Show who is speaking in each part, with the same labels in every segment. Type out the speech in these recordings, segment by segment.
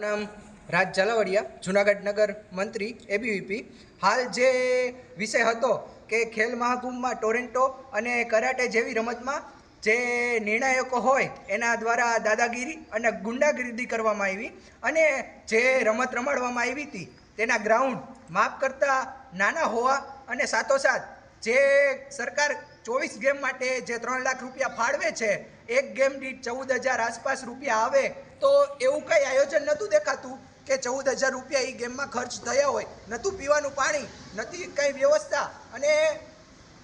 Speaker 1: નામ રાજ ઝાલાવાડિયા, જુનાગઢ નગર મંત્રી એબીવીપી હાલ જે વિષય હતો કે ખેલ મહાકુંભમાં ટોરેન્ટો અને કરાટે જેવી રમતમાં જે નિર્ણાયકો હોય, એના દ્વારા દાદાગીરી અને ગુંડાગીરી કરવામાં આવી અને જે રમત રમાડવામાં આવી હતી, તેના ગ્રાઉન્ડ માપ કરતાં નાના હોવા અને સાથોસાથ જે સરકાર ચોવીસ ગેમ માટે જે ત્રણ લાખ રૂપિયા ફાળવે છે, એક ગેમ દીઠ ચૌદ હજાર આસપાસ રૂપિયા આવે તો એવું કંઈ આયોજન નહોતું દેખાતું કે ચૌદ હજાર રૂપિયા એ ગેમમાં ખર્ચ થયા હોય. નહોતું પીવાનું પાણી નથી કંઈ વ્યવસ્થા. અને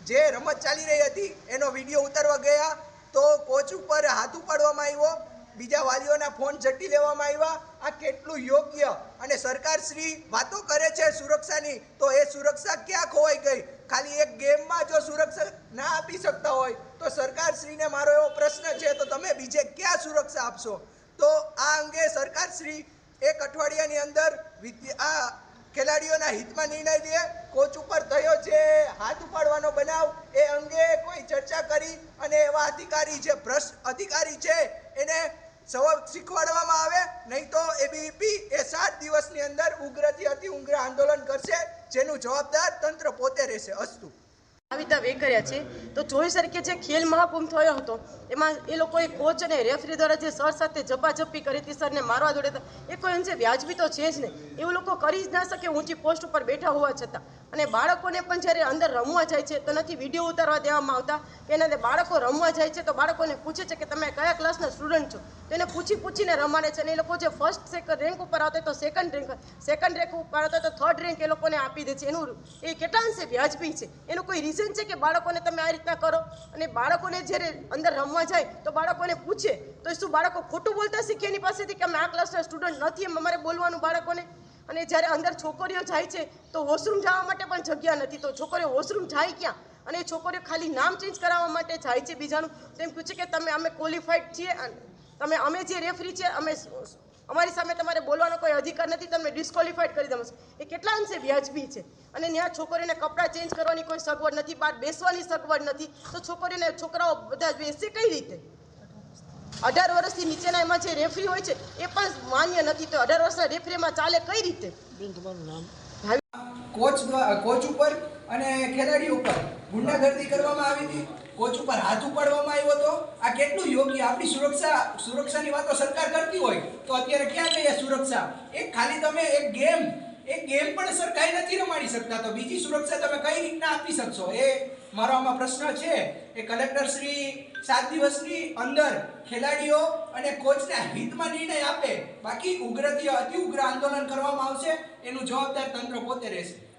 Speaker 1: જે રમત ચાલી રહી હતી, એનો વીડિયો ઉતારવા ગયા તો કોચ ઉપર હાથ ઉપાડવામાં આવ્યો. બીજા વાલીઓના ફોન ઝડપી લેવામાં આવ્યા. આ કેટલું યોગ્ય અને સરકાર શ્રી વાતો કરે છે સુરક્ષાની, તો એ સુરક્ષા ક્યાં ખોવાઈ ગઈ? ખાલી એક ગેમમાં જો સુરક્ષા ના આપી શકતા હોય, તો સરકાર શ્રીને મારો એવો પ્રશ્ન છે, તો તમે બીજે ક્યાં સુરક્ષા આપશો? તો આ અંગે સરકાર શ્રી એક અઠવાડિયાની અંદર આ ખેલાડીઓના હિતમાં નિર્ણય લે, કોચ ઉપર થયો છે, હાથ ઉપાડવાનો બનાવ, એ અંગે કોઈ ચર્ચા કરી અને એવા અધિકારી જે ભ્રષ્ટ અધિકારી છે, એને સબક શીખવાડવામાં આવે, નહીં તો એબીપી એ સાત દિવસની અંદર ઉગ્રથી અતિ ઉગ્ર આંદોલન કરશે, જેનું જવાબદાર તંત્ર પોતે રહેશે, અસ્તુ.
Speaker 2: આવી વેકર્યા છે. તો જોઈ તારીખે જે ખેલ મહાકુંભ થયો હતો, એમાં એ લોકોએ કોચ અને રેફરી દ્વારા જે સર સાથે ઝપાઝપી કરી હતી, સરને મારવા દોડ્યા હતા. એ કોઈ અંશે વ્યાજબી તો છે જ નહીં. એવું લોકો કરી જ ના શકે ઊંચી પોસ્ટ ઉપર બેઠા હોવા છતાં. અને બાળકોને પણ જ્યારે અંદર રમવા જાય છે, તો નથી વીડિયો ઉતારવા દેવામાં આવતા કે એના બાળકો રમવા જાય છે, તો બાળકોને પૂછે છે કે તમે કયા ક્લાસના સ્ટુડન્ટ છો? તો એને પૂછી પૂછીને રમાડે છે અને એ લોકો જે ફર્સ્ટ સેકન્ડ રેન્ક ઉપર આવતા તો સેકન્ડ રેન્ક સેકન્ડ રેન્ક ઉપર આવતા તો થર્ડ રેન્ક એ લોકોને આપી દે છે. એનું એ કેટલા અંશે વ્યાજબી છે? એનું કોઈ રીઝન છે કે બાળકોને તમે આ રીતના કરો? અને બાળકોને જ્યારે અંદર રમવા જાય, તો બાળકોને પૂછે, તો શું બાળકો ખોટું બોલતા શીખે એની પાસેથી કે અમે આ ક્લાસના સ્ટુડન્ટ નથી? એમ અમારે બોલવાનું બાળકોને. અને જ્યારે અંદર છોકરીઓ જાય છે, તો વોશરૂમ જવા માટે પણ જગ્યા નથી. તો છોકરીઓ વોશરૂમ જાય ક્યાં? અને છોકરીઓ ખાલી નામ ચેન્જ કરાવવા માટે જાય છે બીજાનું. તો એમ પૂછે કે તમે અમે ક્વોલિફાઈડ છીએ અને તમે અમે જે રેફરી છે અમે અમારી સામે તમારે બોલવાનો કોઈ અધિકાર નથી, તમને ડિસ્કોલિફાઈડ કરી દઉં એ કેટલા અંશે વ્યાજબી છે? અને ત્યાં છોકરીઓને કપડાં ચેન્જ કરવાની કોઈ સગવડ નથી, બહાર બેસવાની સગવડ નથી. તો છોકરીઓને છોકરાઓ બધા બેસે કઈ રીતે? અઢાર વર્ષથી નીચેના એમાં જે રેફરી હોય છે એ પણ માન્ય નથી. તો અઢાર વર્ષના રેફરીમાં ચાલે કઈ રીતે?
Speaker 1: કોચ કોચ ઉપર અને ખેલાડી ઉપર ગુંડાગર્દી કરવામાં આવી હતી. કોચ ઉપર હાથ ઉપાડવામાં આવ્યો હતો. આ કેટલું યોગ્ય આપણી સુરક્ષા સુરક્ષાની વાતો સરકાર કરતી હોય તો અત્યારે ક્યાં ગઈ સુરક્ષા? એક ખાલી તમે એક ગેમ એક ગેમ પણ સર કાંઈ નથી રમાડી શકતા. તો બીજી સુરક્ષા તમે કઈ રીતના આપી શકશો? એ મારો આમાં પ્રશ્ન છે. એ કલેક્ટર શ્રી સાત દિવસની અંદર ખેલાડીઓ અને કોચના હિતમાં નિર્ણય આપે. બાકી ઉગ્રથી અતિ ઉગ્ર આંદોલન કરવામાં આવશે. એનું જવાબદાર તંત્ર પોતે રહેશે.